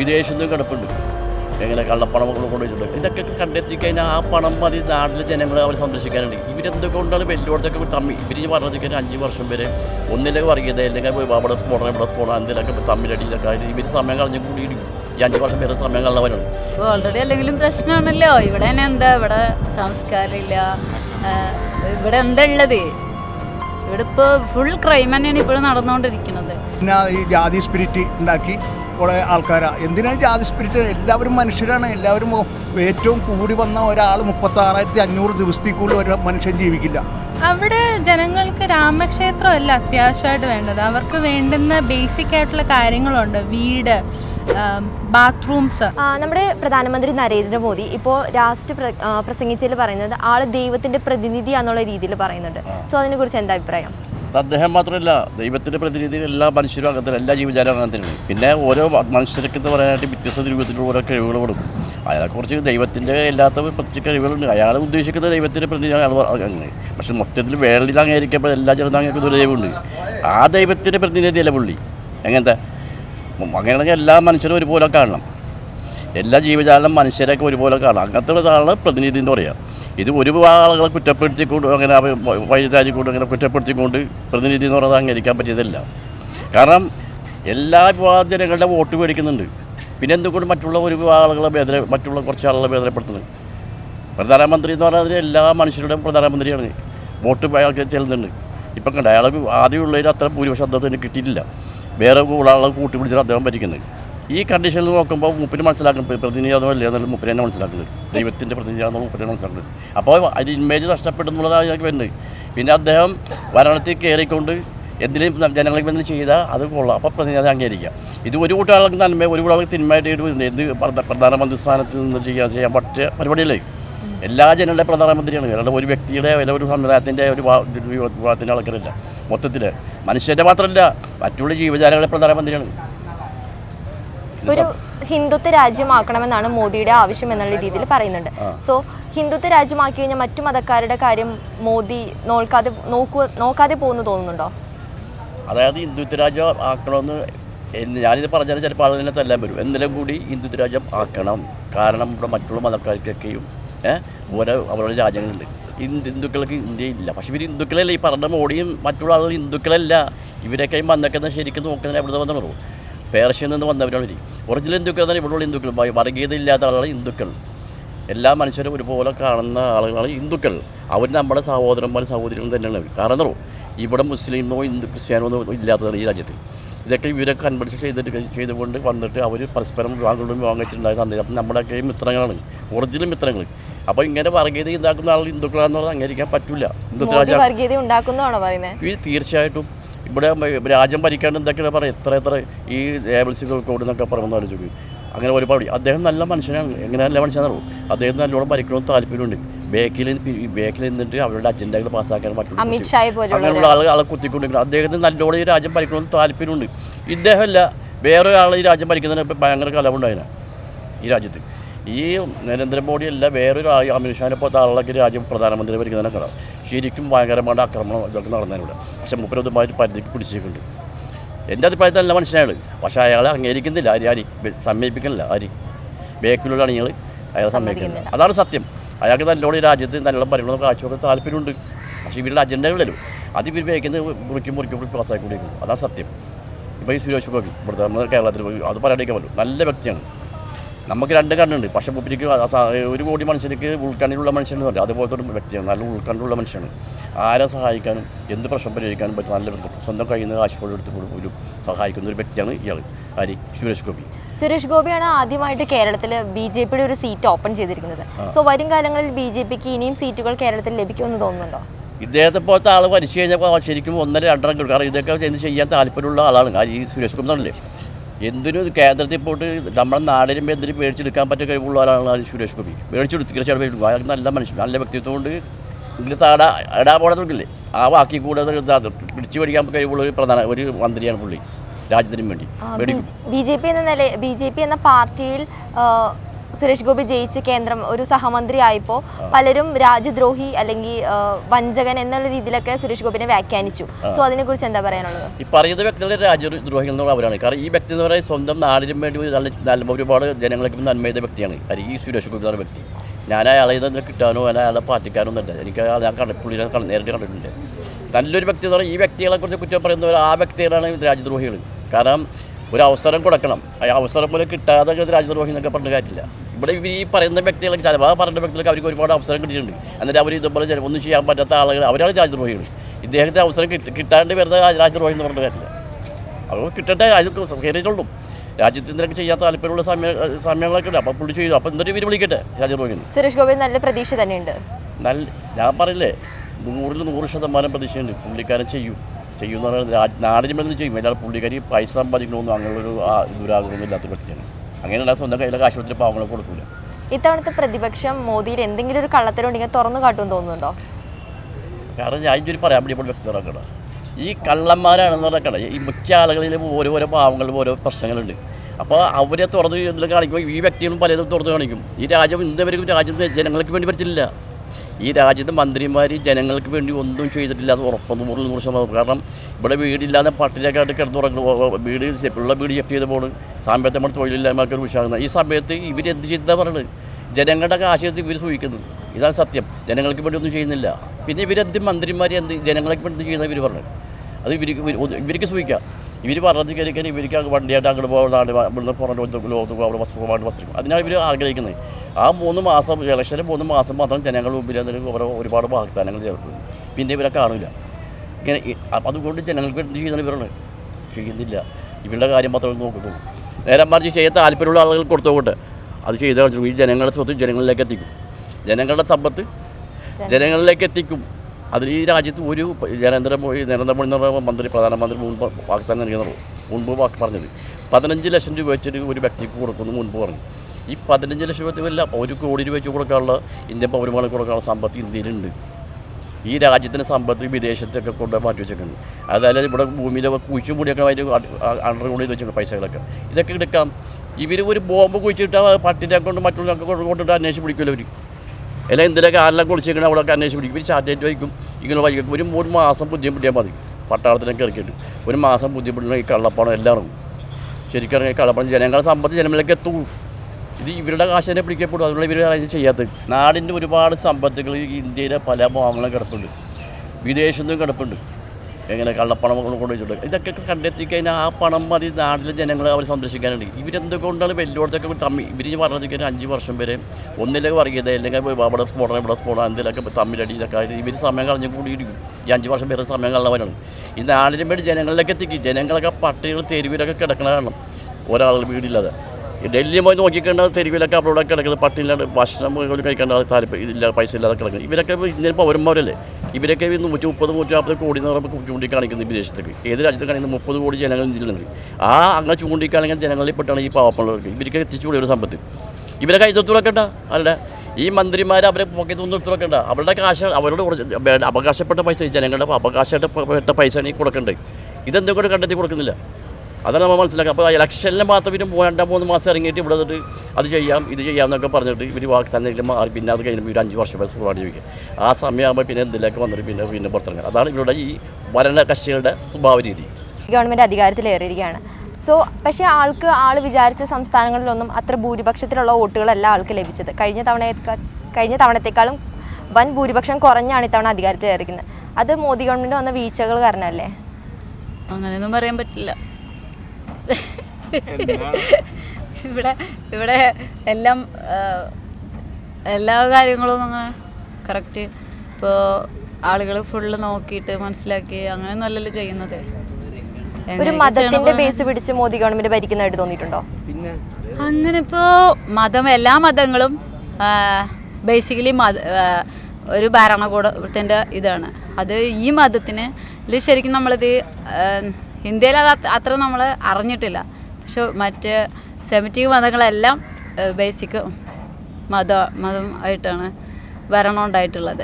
വിദേശത്തു നിന്ന് കിടപ്പുണ്ട്. എങ്ങനെ കള്ളപ്പണം കൊണ്ട് വെച്ചിട്ടുണ്ട്. ഇതൊക്കെ കണ്ടെത്തി കഴിഞ്ഞാൽ ആ പണം മതി നാട്ടിലെ ജനങ്ങളെ അവർ സന്ദർശിക്കാനുണ്ട്. ഇവരെന്തുകൊണ്ടാണ് കൊണ്ടാണ് വെല്ലുവിടത്തൊക്കെ തമ്മി ഇവർ ഈ പറഞ്ഞിരിക്കുന്ന അഞ്ച് വർഷം വരെ ഒന്നിലേക്ക് വർഗീയത അല്ലെങ്കിൽ പോയി അവിടെ സ്ഫോടനം ഇവിടെ സ്ഫോടനം എന്തെങ്കിലുമൊക്കെ തമ്മിലടിയിലൊക്കെ ആയിട്ട് ഇവർ സമയം കളഞ്ഞ് കൂടിയിരിക്കും. ഈ അഞ്ച് വർഷം വരെ സമയം കളഞ്ഞവരാണ്. ഓൾറെഡി അല്ലെങ്കിലും പ്രശ്നമാണല്ലോ. ഇവിടെ തന്നെ എന്താ? ഇവിടെ സംസ്കാരമില്ല. ഇല്ല ഇവിടെ എന്താ ഉള്ളത്? ഇവിടെ ഇപ്പോൾ ഫുൾ ക്രൈം തന്നെയാണ് ഇപ്പോഴും നടന്നുകൊണ്ടിരിക്കുന്നത്. പിന്നെ ഈ ജാതി സ്പിരിറ്റ് ഉണ്ടാക്കി കുറേ ആൾക്കാരാണ് എന്തിനാ ജാതി സ്പിരിറ്റ് എല്ലാവരും മനുഷ്യരാണ്. എല്ലാവരും ഏറ്റവും കൂടി വന്ന ഒരാൾ മുപ്പത്തി ആറായിരത്തി അഞ്ഞൂറ് ദിവസത്തിൽ കൂടുതൽ ഒരു മനുഷ്യൻ ജീവിക്കില്ല. അവിടെ ജനങ്ങൾക്ക് രാമക്ഷേത്രമല്ല അത്യാവശ്യമായിട്ട് വേണ്ടത്. അവർക്ക് വേണ്ടുന്ന ബേസിക് ആയിട്ടുള്ള കാര്യങ്ങളുണ്ട്. വീട് ബാത്റൂംസ് നമ്മുടെ പ്രധാനമന്ത്രി നരേന്ദ്രമോദി ഇപ്പോൾ ലാസ്റ്റ് പ്ര പ്രസംഗിച്ചതിൽ പറയുന്നത് ആൾ ദൈവത്തിന്റെ പ്രതിനിധി എന്നുള്ള രീതിയിൽ പറയുന്നുണ്ട്. സോ അതിനെക്കുറിച്ച് എന്താ അഭിപ്രായം? അദ്ദേഹം മാത്രമല്ല ദൈവത്തിന്റെ പ്രതിനിധി എല്ലാ മനുഷ്യരും അങ്ങനത്തെ എല്ലാ ജീവജാലം അങ്ങനെ തന്നെയാണ് പിന്നെ ഓരോ മനുഷ്യർക്ക് എന്ന് പറയാനായിട്ട് വ്യത്യസ്ത രൂപത്തിലുള്ള ഓരോ കഴിവുകൾ കൊടുക്കും അയാളെക്കുറിച്ച് ദൈവത്തിന്റെ എല്ലാത്ത പ്രത്യേക കഴിവുകളുണ്ട്. അയാൾ ഉദ്ദേശിക്കുന്ന ദൈവത്തിന്റെ പ്രതിനിധി അങ്ങനെ. പക്ഷെ മൊത്തത്തിൽ വേളിൽ അങ്ങേരിക്കപ്പോൾ എല്ലാ ജനത ഒരു ദൈവമുണ്ട് ആ ദൈവത്തിന്റെ പ്രതിനിധിയല്ല പുള്ളി? എങ്ങനത്തെ? അങ്ങനെയാണെങ്കിൽ എല്ലാ മനുഷ്യരും ഒരുപോലെ കാണണം. എല്ലാ ജീവജാലം മനുഷ്യരെയൊക്കെ ഒരുപോലെ കാണണം. അങ്ങനത്തെ ഒരാളാണ് പ്രതിനിധി എന്ന് പറയാം. ഇത് ഒരു ആളുകളെ കുറ്റപ്പെടുത്തിക്കൊണ്ട് അങ്ങനെ വൈദ്യുതാരിക്കൊണ്ട് അങ്ങനെ കുറ്റപ്പെടുത്തിക്കൊണ്ട് പ്രതിനിധി എന്ന് പറയുന്നത് അംഗീകരിക്കാൻ പറ്റിയതല്ല. കാരണം എല്ലാ വിഭാഗ ജനങ്ങളുടെ വോട്ട് മേടിക്കുന്നുണ്ട്. പിന്നെ എന്തുകൊണ്ട് മറ്റുള്ള ഒരു ആളുകളെ വേദന മറ്റുള്ള കുറച്ച് ആളുകളെ വേദനപ്പെടുത്തുന്നത് പ്രധാനമന്ത്രി എന്ന് പറയുന്നത് എല്ലാ മനുഷ്യരുടെയും പ്രധാനമന്ത്രിയാണ്. വോട്ട് അയാൾക്ക് ചെല്ലുന്നുണ്ട്. ഇപ്പം കണ്ട അയാൾ ആദ്യമുള്ളതിൽ അത്ര ഭൂരിപക്ഷം അദ്ദേഹത്തിന് കിട്ടിയിട്ടില്ല. വേറെ ആളെ കൂട്ടി പിടിച്ചിട്ട് അദ്ദേഹം ഭരിക്കുന്നത്. ഈ കണ്ടീഷനിൽ നോക്കുമ്പോൾ മൂപ്പിന് മനസ്സിലാക്കും അല്ലേ എന്നുള്ള മൂപ്പിനെ തന്നെ മനസ്സിലാക്കുന്നത് ദൈവത്തിന്റെ പ്രതിനിധിയാണെന്ന് മൂപ്പിനെ മനസ്സിലാക്കുന്നത് അപ്പോൾ അതിന്റെ ഇമേജ് നഷ്ടപ്പെടുന്നുള്ളതാണ് ഞങ്ങൾക്ക് വരുന്നത്. പിന്നെ അദ്ദേഹം ഭരണത്തിൽ കയറിക്കൊണ്ട് എന്തിനും ജനങ്ങൾക്ക് എന്തെങ്കിലും ചെയ്താൽ അത് കൊള്ളാം. അപ്പോൾ പ്രതിനിധി അംഗീകരിക്കാം. ഇത് ഒരു കൂട്ടാൾക്ക് നന്മ ഒരു കൂട്ടാൾക്ക് തിന്മയായിട്ട് എന്ത് പ്രധ- പ്രധാനമന്ത്രി സ്ഥാനത്ത് നിന്ന് ചെയ്യാൻ ചെയ്യാൻ പറ്റിയ പരിപാടിയല്ലേ? എല്ലാ ജനങ്ങളുടെ പ്രധാനമന്ത്രിയാണ്. അല്ലാണ്ട് ഒരു വ്യക്തിയുടെ അല്ല ഒരു സമുദായത്തിന്റെ ഒരു വിഭാഗത്തിന്റെ ആൾക്കാരല്ല. മൊത്തത്തിൽ മനുഷ്യന്റെ മാത്രമല്ല മറ്റുള്ള ജീവജാലങ്ങളുടെ പ്രധാനമന്ത്രിയാണ്. ഒരു ഹിന്ദുത്വ രാജ്യമാക്കണമെന്നാണ് മോദിയുടെ ആവശ്യം എന്നുള്ള രീതിയിൽ പറയുന്നുണ്ട്. സോ ഹിന്ദുത്വ രാജ്യമാക്കി കഴിഞ്ഞാൽ മറ്റു മതക്കാരുടെ കാര്യം മോദി നോക്കാതെ നോക്കു നോക്കാതെ പോകുന്നു തോന്നുന്നുണ്ടോ? അതായത് ഹിന്ദുത്വ രാജ്യം ആക്കണമെന്ന് ഞാനിത് പറഞ്ഞാൽ ചിലപ്പോൾ ആളുകളെ തല്ലാൻ വരും. എന്നാലും കൂടി ഹിന്ദുത്വ രാജ്യം ആക്കണം. കാരണം ഇവിടെ മറ്റുള്ള മതക്കാർക്കൊക്കെയും ഓരോ അവരുടെ രാജ്യങ്ങളുണ്ട്. ഇന്ത് ഹിന്ദുക്കൾക്ക് ഇന്ത്യയില്ല പക്ഷേ ഇവർ ഹിന്ദുക്കളല്ല? ഈ പറഞ്ഞ മോഡിയും മറ്റുള്ള ആളുകൾ ഹിന്ദുക്കളല്ല. ഇവരൊക്കെ വന്നൊക്കെ ശരിക്കും നോക്കുന്നതിന് എവിടെ വന്നു പേർഷ്യയിൽ നിന്ന് വന്നവരാണ് ഇനി ഒറിജിനൽ ഹിന്ദുക്കൾ തന്നെ ഇവിടെയുള്ള ഹിന്ദുക്കൾ. വർഗീയതയില്ലാത്ത വർഗീയത ഇല്ലാത്ത ആളുകൾ ഹിന്ദുക്കൾ. എല്ലാ മനുഷ്യരും ഒരുപോലെ കാണുന്ന ആളുകളാണ് ഹിന്ദുക്കൾ. അവർ നമ്മുടെ സഹോദരന്മാരും സഹോദരികളും തന്നെയാണ്. അവർ. കാരണം എന്താ ഇവിടെ മുസ്ലിമോ ഹിന്ദു ക്രിസ്ത്യാനോ ഒന്നും ഇല്ലാത്തതാണ് ഈ രാജ്യത്ത്. ഇതൊക്കെ ഇവരൊക്കെ കൺവെർട്ട് ചെയ്തിട്ട് ചെയ്തുകൊണ്ട് വന്നിട്ട് അവർ പരസ്പരം വിവാഹങ്ങളും വിവാഹിച്ചിട്ടുണ്ടായ സന്ദേശം അപ്പം നമ്മുടെയൊക്കെ മിത്രങ്ങളാണ്. ഒറിജിനൽ മിത്രങ്ങൾ. അപ്പോൾ ഇങ്ങനെ വർഗീയത ഉണ്ടാക്കുന്ന ആൾ ഹിന്ദുക്കളാണെന്നുള്ളത് അംഗീകരിക്കാൻ പറ്റില്ല. പറയുന്നത് ഇത് തീർച്ചയായിട്ടും ഇവിടെ രാജ്യം ഭരിക്കാണ്ട് എന്തൊക്കെയാണ് പറയുക? എത്ര എത്ര ഈ ഏബിൾസുകൾ കോഡ് എന്നൊക്കെ പറയുന്ന ആലോചിക്കും അങ്ങനെ ഒരുപാട് അദ്ദേഹം നല്ല മനുഷ്യനാണ്. എങ്ങനെ നല്ല മനുഷ്യനാണോ അദ്ദേഹം നല്ലോണം ഭരിക്കണമെന്ന് താല്പര്യമുണ്ട്. ബേക്കിൽ ബേക്കിൽ നിന്നിട്ട് അവരുടെ അജണ്ടകൾ പാസ്സാക്കാൻ പറ്റും. അങ്ങനെയുള്ള ആളുകൾ ആളെ കുത്തിക്കൊണ്ടിരിക്കണം അദ്ദേഹത്തിന് നല്ലോണം ഈ രാജ്യം ഭരിക്കണമെന്ന് താല്പര്യമുണ്ട്. ഇദ്ദേഹമല്ല വേറെ ആൾ ഈ രാജ്യം ഭരിക്കുന്നതിന് ഭയങ്കര കലവുണ്ടായിരുന്നു ഈ രാജ്യത്ത്. ഈ നരേന്ദ്രമോദി അല്ല വേറൊരു അമിത്ഷാനെ പോലത്തെ ആളുകളൊക്കെ രാജ്യം പ്രധാനമന്ത്രി ഭരിക്കുന്നതിനെ കാണാം. ശരിക്കും ഭയങ്കരമായ ആക്രമണം ഇതൊക്കെ നടന്നതിലൂടെ. പക്ഷെ മുപ്പരതുമായിട്ട് പരിധിക്ക് പിടിച്ചിട്ടുണ്ട് എന്റെ അഭിപ്രായത്തിൽ നല്ല മനുഷ്യനാണ് പക്ഷേ അയാളെ അംഗീകരിക്കുന്നില്ല. ആര് ആര് സമീപിക്കുന്നില്ല. ആര്? ബേക്കിലുള്ള അണികൾ അയാളെ സമ്മതിക്കുന്നില്ല അതാണ് സത്യം. അയാൾക്ക് നല്ലോണം ഈ രാജ്യത്ത് നല്ലോണം ഭരണമൊക്കെ കാഴ്ചവെക്കാൻ താല്പര്യമുണ്ട്. പക്ഷേ ഇവരുടെ അജണ്ടകളിലും അത് ഇവർ ബേക്കുന്നത് മുറിക്കും മുറിക്കും പാസ്സാക്കിക്കൊണ്ടിരിക്കും അതാണ് സത്യം. ഇപ്പോൾ ഈ സുരേഷ് ഗോപി ഇവിടുത്തെ നമ്മുടെ കേരളത്തിൽ അത് പറയാണ്ടിരിക്കാൻ പറ്റും നല്ല വ്യക്തിയാണ്. നമുക്ക് രണ്ട് കണ്ണുണ്ട്. പക്ഷെ പുപ്പിക്ക് ഒരു കോടി മനുഷ്യർക്ക് ഉൾക്കണ്ണിലുള്ള മനുഷ്യനെന്ന് അതുപോലത്തെ ഒരു വ്യക്തിയാണ്. നല്ല ഉൾക്കണ്ണിലുള്ള മനുഷ്യനാണ്. ആരെ സഹായിക്കാനും എന്ത് പ്രശ്നം പരിഹരിക്കാനും പറ്റും നല്ല ബന്ധം സ്വന്തം കയ്യിൽ നിന്ന് എടുത്ത് ഒരു സഹായിക്കുന്ന ഒരു വ്യക്തിയാണ് ഇയാൾ ഹരി സുരേഷ് ഗോപി. സുരേഷ് ഗോപിയാണ് ആദ്യമായിട്ട് കേരളത്തിൽ ബി ജെ പിയുടെ ഒരു സീറ്റ് ഓപ്പൺ ചെയ്തിരിക്കുന്നത്. സോ വരും കാലങ്ങളിൽ ബി ജെ പിക്ക് ഇനിയും സീറ്റുകൾ കേരളത്തിൽ ലഭിക്കുമെന്ന് തോന്നുന്നുണ്ടോ? ഇദ്ദേഹത്തെ പോലത്തെ ആൾ ഭരിച്ചു കഴിഞ്ഞപ്പോൾ ശരിക്കും ഒന്നര രണ്ടര കൊടുക്കും കാരണം ഇതൊക്കെ എന്ത് ചെയ്യാൻ താല്പര്യമുള്ള ആളാണ്. ഈ സുരേഷ് ഗോപി എന്നല്ലേ എന്തിനും കേന്ദ്രത്തിൽ പോയിട്ട് നമ്മുടെ നാടിനും എന്തിനും മേടിച്ചെടുക്കാൻ പറ്റിയ കഴിവുള്ള ആളാണ് സുരേഷ് ഗോപി. മേടിച്ചെടുത്ത് തീർച്ചയായിട്ടും മേടിച്ചു അയാൾക്ക് നല്ല മനുഷ്യൻ നല്ല വ്യക്തിത്വം കൊണ്ട് ഇങ്ങനെ അടാ എടാ പോടത്തില്ലേ ആ വാക്കി കൂടെ പിടിച്ചു മേടിക്കാൻ കഴിവുള്ള ഒരു പ്രധാന ഒരു മന്ത്രിയാണ് പുള്ളി രാജ്യത്തിനും വേണ്ടി. ബി ജെ പി എന്ന നില ബി ജെ പി എന്ന പാർട്ടിയിൽ സുരേഷ് ഗോപി ജയിച്ച് കേന്ദ്രം ഒരു സഹമന്ത്രി ആയപ്പോൾ പലരും രാജ്യദ്രോഹി അല്ലെങ്കിൽ വഞ്ചകൻ എന്നുള്ള രീതിയിലൊക്കെ സുരേഷ് ഗോപിനെ വ്യാഖ്യാനിച്ചു. സോ അതിനെക്കുറിച്ച് എന്താ പറയാനുള്ളത്? ഈ പറയുന്ന വ്യക്തികളുടെ രാജ്യദ്രോഹികൾ എന്നുള്ള അവരാണ്. കാരണം ഈ വ്യക്തി എന്ന് പറയുന്നത് സ്വന്തം നാടിനും വേണ്ടി നല്ല നല്ല ഒരുപാട് ജനങ്ങൾക്ക് നന്മ ചെയ്ത വ്യക്തിയാണ്. ഈ സുരേഷ് ഗോപി എന്ന വ്യക്തി. ഞാൻ അയാളെ ഇതൊന്നും കിട്ടാനോ അല്ല അയാളെ പാർട്ടിക്കാരോ ഒന്നുമില്ല. എനിക്ക് ഞാൻ കണ്ട പുള്ളിനെ നേരിട്ട് കണ്ടിട്ടുണ്ട്. നല്ലൊരു വ്യക്തി എന്ന് പറഞ്ഞാൽ ഈ വ്യക്തികളെ കുറിച്ച് കുറ്റം പറയുന്നവർ ആ വ്യക്തികളാണ് രാജ്യദ്രോഹികൾ. കാരണം ഒരു അവസരം കൊടുക്കണം. ആ അവസരം പോലെ കിട്ടാതെ രാജ്യദ്രോഹി എന്നൊക്കെ പറഞ്ഞ കാര്യമില്ല. ഇവിടെ ഈ പറയുന്ന വ്യക്തികളൊക്കെ ചില ആ പറയുന്ന വ്യക്തികൾക്ക് അവർക്ക് ഒരുപാട് അവസരം കിട്ടിയിട്ടുണ്ട്. എന്നിട്ട് അവർ ഇതുപോലെ ഒന്നും ചെയ്യാൻ പറ്റാത്ത ആളുകൾ അവരാണ് രാജ്യദ്രോഹികൾ ഇദ്ദേഹത്തെ അവസരം കിട്ടി കിട്ടാണ്ട് വരുന്ന രാജ്യദ്രോഹി എന്ന് പറഞ്ഞ കാര്യമില്ല. അവർ കിട്ടട്ടെ അത് കയറിയിട്ടുള്ളൂ രാജ്യത്തിനൊക്കെ ചെയ്യാൻ താല്പര്യമുള്ള സമയ സമയങ്ങളൊക്കെ ഉണ്ട്. അപ്പോൾ പുള്ളി ചെയ്തു. അപ്പോൾ എന്തൊരു ഇവർ വിളിക്കട്ടെ രാജ്യദ്രോഹിന് സുരേഷ് ഗോപി നല്ല പ്രതീക്ഷ തന്നെയുണ്ട്. നല്ല ഞാൻ പറയില്ലേ നൂറിൽ നൂറ് ശതമാനം പ്രതീക്ഷയുണ്ട്. പുള്ളിക്കാരൻ ചെയ്യും. ചെയ്യും എന്ന് പറയുന്നത് നാടിന് വേണ്ടി ചെയ്യും. അല്ലാതെ പുള്ളിക്കാരി പൈസ സമ്പാദിക്കണമെന്നും അങ്ങനെയുള്ളൊരു ദുരാഗ്രഹം ഇല്ലാത്ത വ്യക്തിയാണ്. അങ്ങനെയുള്ള സ്വന്തം കയ്യിലൊക്കെ ആശുപത്രി പാവങ്ങളെ കൊടുക്കൂല. ഇത്തവണത്തെ പ്രതിപക്ഷം മോദിയിൽ എന്തെങ്കിലും ഒരു കള്ളത്തരമുണ്ടെങ്കിൽ തുറന്നു കാട്ടും തോന്നുന്നുണ്ടോ? കാരണം ഞാൻ ഇതൊരു പറയാൻ വേണ്ടി ഇപ്പോൾ വ്യക്തമാക്കണം ഈ കള്ളന്മാരാണെന്ന് നടക്കണം ഈ മിക്ക ആളുകളിലും ഓരോരോ പാവങ്ങളിലും ഓരോ പ്രശ്നങ്ങളുണ്ട്. അപ്പോൾ അവരെ തുറന്ന് ഇതിൽ കാണിക്കുമ്പോൾ ഈ വ്യക്തികളും പലതും തുറന്നു കാണിക്കും. ഈ രാജ്യം ഇന്നവരും രാജ്യം ജനങ്ങൾക്ക് വേണ്ടി പറ്റില്ല ഈ രാജ്യത്തെ മന്ത്രിമാർ ജനങ്ങൾക്ക് വേണ്ടി ഒന്നും ചെയ്തിട്ടില്ല അത് ഉറപ്പൊന്നും നൂറ് നൂറ് ശതമാനം. കാരണം ഇവിടെ വീടില്ലാതെ പട്ടിലേക്കായിട്ട് കിടന്നുറങ്ങുന്നു വീട് ഉള്ള വീട് ചെപ്പ് ചെയ്ത പോണ്. സാമ്പത്തിക നമ്മൾ തൊഴിലില്ലായ്മക്ക് ഒരു ഈ സമയത്ത് ഇവരെന്ത് ചെയ്താൽ പറയുന്നത് ജനങ്ങളുടെ ആശയത്തിൽ ഇവർ സൂചിക്കുന്നു ഇതാണ് സത്യം. ജനങ്ങൾക്ക് വേണ്ടി ഒന്നും ചെയ്യുന്നില്ല. പിന്നെ ഇവരെന്ത് മന്ത്രിമാരെ എന്ത് ജനങ്ങൾക്ക് വേണ്ടി ചെയ്യുന്ന ഇവർ പറഞ്ഞു അത് ഇവർക്ക് ഇവർക്ക് സൂഹിക്കാം ഇവർ പറഞ്ഞത് കയറി ഇവർക്ക് വണ്ടിയായിട്ട് അങ്ങോട്ട് പോകുന്നതാണ് ഇവിടുന്ന് പുറം ലോകത്ത് അവിടെ വസ്തുവായിട്ട് വസ്ത്രം അതിനാണ് ഇവർ ആഗ്രഹിക്കുന്നത്. ആ മൂന്ന് മാസം ഇലക്ഷന് മൂന്ന് മാസം മാത്രം ജനങ്ങളുടെ മുമ്പിൽ ഓരോ ഒരുപാട് വാഗ്ദാനങ്ങൾ ചേർക്കുന്നു. പിന്നെ ഇവരെ കാണില്ല ഇങ്ങനെ അതുകൊണ്ട് ജനങ്ങൾക്ക് എന്ത് ചെയ്യുന്നത് ഇവരാണ് ചെയ്യുന്നില്ല. ഇവരുടെ കാര്യം മാത്രമേ നോക്കുന്നുള്ളൂ. നേരെ മറിച്ച് ചെയ്യാൻ താല്പര്യമുള്ള ആളുകൾ കൊടുത്തോട്ടെ. അത് ചെയ്ത് കാണിച്ചു ഈ ജനങ്ങളുടെ സ്വത്ത് ജനങ്ങളിലേക്ക് എത്തിക്കും. ജനങ്ങളുടെ സമ്പത്ത് ജനങ്ങളിലേക്ക് എത്തിക്കും. അതിൽ ഈ രാജ്യത്ത് ഒരു നരേന്ദ്രമോദി നരേന്ദ്രമോദി എന്ന് പറയുന്ന മന്ത്രി പ്രധാനമന്ത്രി മുൻപ് വാഗ്ദാനം നൽകുന്ന മുൻപ് വാക്ക് പറഞ്ഞത്. പതിനഞ്ച് ലക്ഷം രൂപ വെച്ചിട്ട് ഒരു വ്യക്തിക്ക് കൊടുക്കുന്നു മുൻപ് പറഞ്ഞു. ഈ പതിനഞ്ച് ലക്ഷം രൂപ അല്ല ഒരു കോടി രൂപ വെച്ച് കൊടുക്കാനുള്ള ഇന്ത്യൻ പൗരന്മാർക്ക് കൊടുക്കാനുള്ള സമ്പത്ത് ഇന്ത്യയിലുണ്ട്. ഈ രാജ്യത്തിന്റെ സമ്പത്ത് വിദേശത്തൊക്കെ കൊണ്ട് മാറ്റി വെച്ചിട്ടുണ്ട്. അതായത് ഇവിടെ ഭൂമിയിൽ കുഴിച്ചും കൂടിയൊക്കെ അതിന്റെ അണ്ടർ കൊണ്ട് വെച്ചിട്ടുണ്ട് പൈസകളൊക്കെ. ഇതൊക്കെ എടുക്കാം. ഇവർ ഒരു ബോംബ് കുഴിച്ചിട്ട് പട്ടിനെ കൊണ്ട് മറ്റുള്ള കൊണ്ട് കൊണ്ടിട്ട് അന്വേഷിച്ച് പിടിക്കുമല്ലോ അവർ എല്ലാം എന്തിനൊക്കെ ആരെല്ലാം കുളിച്ചിരിക്കണം അവിടെയൊക്കെ അന്വേഷിച്ച് പിടിക്കും. പിന്നെ ചാറ്റേറ്റ് വയ്ക്കും. ഇങ്ങനെ വൈകും ഒരു ഒരു മാസം ബുദ്ധിമുട്ടിയാൽ മതി. പട്ടാളത്തിനൊക്കെ ഇറക്കിയിട്ട് ഒരു മാസം ബുദ്ധിമുട്ടുന്ന ഈ കള്ളപ്പണം എല്ലാം ഇറങ്ങും. ശരിക്കും ഇറങ്ങി കള്ളപ്പണം ജനങ്ങളുടെ സമ്പത്ത് ജനങ്ങളിലേക്ക് എത്തുള്ളൂ. ഇത് ഇവരുടെ കാശ് തന്നെ പിടിക്കപ്പെടും. അതുകൊണ്ട് ഇവർ അറേഞ്ച് ചെയ്യാത്തത്. നാടിന്റെ ഒരുപാട് സമ്പത്തുകൾ ഇന്ത്യയിലെ പല ഭാഗങ്ങളും കിടപ്പുണ്ട്. വിദേശത്തും കിടപ്പുണ്ട്. എങ്ങനെ കള്ളപ്പണം കൊണ്ട് വെച്ചിട്ടുണ്ട് ഇതൊക്കെ കണ്ടെത്തി കഴിഞ്ഞാൽ ആ പണം മതി നാട്ടിലെ ജനങ്ങളെ അവർ സംരക്ഷിക്കാനുണ്ട്. ഇവരെന്തുകൊണ്ടാണ് വെല്ലുവിടത്തൊക്കെ തമ്മി ഇവർ പറഞ്ഞിരിക്കുന്ന അഞ്ച് വർഷം വരെ ഒന്നിലേക്ക് വർഗീയത അല്ലെങ്കിൽ അവിടെ സ്ഫോടനം ഇവിടെ സ്ഫോടനം എന്തെങ്കിലുമൊക്കെ തമ്മിലടി ഇതൊക്കെ ആയിട്ട് ഇവർ സമയം കളഞ്ഞു കൂടിയിരിക്കും. ഈ അഞ്ച് വർഷം വരെ സമയം കളഞ്ഞവരാണ്. ഈ നാടിനും വേണ്ടി ജനങ്ങളിലേക്ക് എത്തിക്കും. ജനങ്ങളൊക്കെ പട്ടികൾ തെരുവിലൊക്കെ കിടക്കണ കാരണം ഒരാളുടെ വീടില്ലാതെ. ഡൽഹി പോയി നോക്കിക്കണ്ട തെരുവിലൊക്കെ അവിടെ കിടക്കുന്നത് പട്ടിയില്ലാണ്ട് ഭക്ഷണം കഴിക്കേണ്ട താല്പര്യം ഇല്ല പൈസ ഇല്ലാതെ കിടക്കുന്നത് ഇവരൊക്കെ ഇന്ത്യൻ പൗരന്മാരല്ലേ? ഇവരൊക്കെ ഈ നൂറ്റി മുപ്പത് നൂറ്റി നാൽപ്പത് കോടി എന്ന് പറയുമ്പോൾ ചൂണ്ടിക്കാണിക്കുന്നത് വിദേശത്തേക്ക് ഏത് രാജ്യത്തേക്ക് കാണിക്കുന്നത് മുപ്പത് കോടി ജനങ്ങൾ ഇന്ത്യയിലുണ്ട്. ആ അങ്ങനെ ചൂണ്ടിക്കാണിക്കുന്ന ജനങ്ങളിൽ പെട്ടാണ് ഈ പാവപ്പുള്ളവർക്ക്. ഇവർക്ക് എത്തിച്ചുകൂടി ഒരു സമ്പത്ത്. ഇവരെ കൈ തൊട്ട് വെക്കണ്ട അല്ല ഈ മന്ത്രിമാർ അവരെ പോക്കറ്റ് ഒന്നും എടുത്ത് വെക്കണ്ട അവരുടെ കാശ് അവരുടെ അവകാശപ്പെട്ട പൈസ ജനങ്ങളുടെ അവകാശപ്പെട്ട പൈസ ഈ കൊടുക്കേണ്ടത് ഇതെന്തുകൊണ്ട് കണ്ടെത്തി കൊടുക്കുന്നില്ല? അതാണ് നമ്മൾ മനസ്സിലാക്കുക അപ്പോൾ ഇലക്ഷനിലെ മാത്രം ഇവരും രണ്ടാം മൂന്ന് മാസം ഇറങ്ങിയിട്ട് ഇവിടെ നിന്നിട്ട് അത് ചെയ്യാം ഇത് ചെയ്യാം എന്നൊക്കെ പറഞ്ഞിട്ട് ഇവർ വാഗ്ദാനം മാറി. പിന്നെ അത് കഴിഞ്ഞ് ഒരു അഞ്ച് വർഷം വരെ സുഖമാണ് ചോദിക്കുക ആ സമയമാകുമ്പോൾ പിന്നെ എന്തിലേക്ക് വന്നിട്ട് പിന്നെ പിന്നെ പുറത്തിറങ്ങുക. അതാണ് ഇവരുടെ ഈ ഭരണ കക്ഷികളുടെ സ്വഭാവ രീതി. ഗവൺമെന്റ് അധികാരത്തിലേറിയിരിക്കുകയാണ്. സോ പക്ഷേ ആൾക്ക് ആൾ വിചാരിച്ച സംസ്ഥാനങ്ങളിലൊന്നും അത്ര ഭൂരിപക്ഷത്തിലുള്ള വോട്ടുകളല്ല ആൾക്ക് ലഭിച്ചത്. കഴിഞ്ഞ തവണ കഴിഞ്ഞ തവണത്തേക്കാളും വൻ ഭൂരിപക്ഷം കുറഞ്ഞാണ് ഇത്തവണ അധികാരത്തിലേറിക്കുന്നത് അത് മോദി ഗവൺമെന്റ് വന്ന വീഴ്ചകൾ കാരണമല്ലേ? അങ്ങനെയൊന്നും പറയാൻ പറ്റില്ല. ഇവിടെ ഇവിടെ എല്ലാം എല്ലാ കാര്യങ്ങളും അങ്ങനെ കറക്റ്റ് ഇപ്പോൾ ആളുകൾ ഫുള്ള് നോക്കിയിട്ട് മനസ്സിലാക്കി അങ്ങനെ നല്ലല്ലോ ചെയ്യുന്നത്. ഒരു മതത്തിന്റെ ബേസ് പിടിച്ച് മോദി ഗവൺമെന്റ് ഭരിക്കുന്നതായിട്ട് തോന്നിയിട്ടുണ്ടോ? അങ്ങനെ ഇപ്പോ മതം എല്ലാ മതങ്ങളും ബേസിക്കലി മത ഒരു ഭരണകൂടത്തിന്റെ ഇതാണ്. അത് ഈ മതത്തിന് ശരിക്കും നമ്മളിത് ഇന്ത്യയിൽ അത് അത്ര- നമ്മൾ അറിഞ്ഞിട്ടില്ല. പക്ഷെ മറ്റ് സെമിറ്റിക് മതങ്ങളെല്ലാം ബേസിക് മത മതം ആയിട്ടാണ് ഭരണമുണ്ടായിട്ടുള്ളത്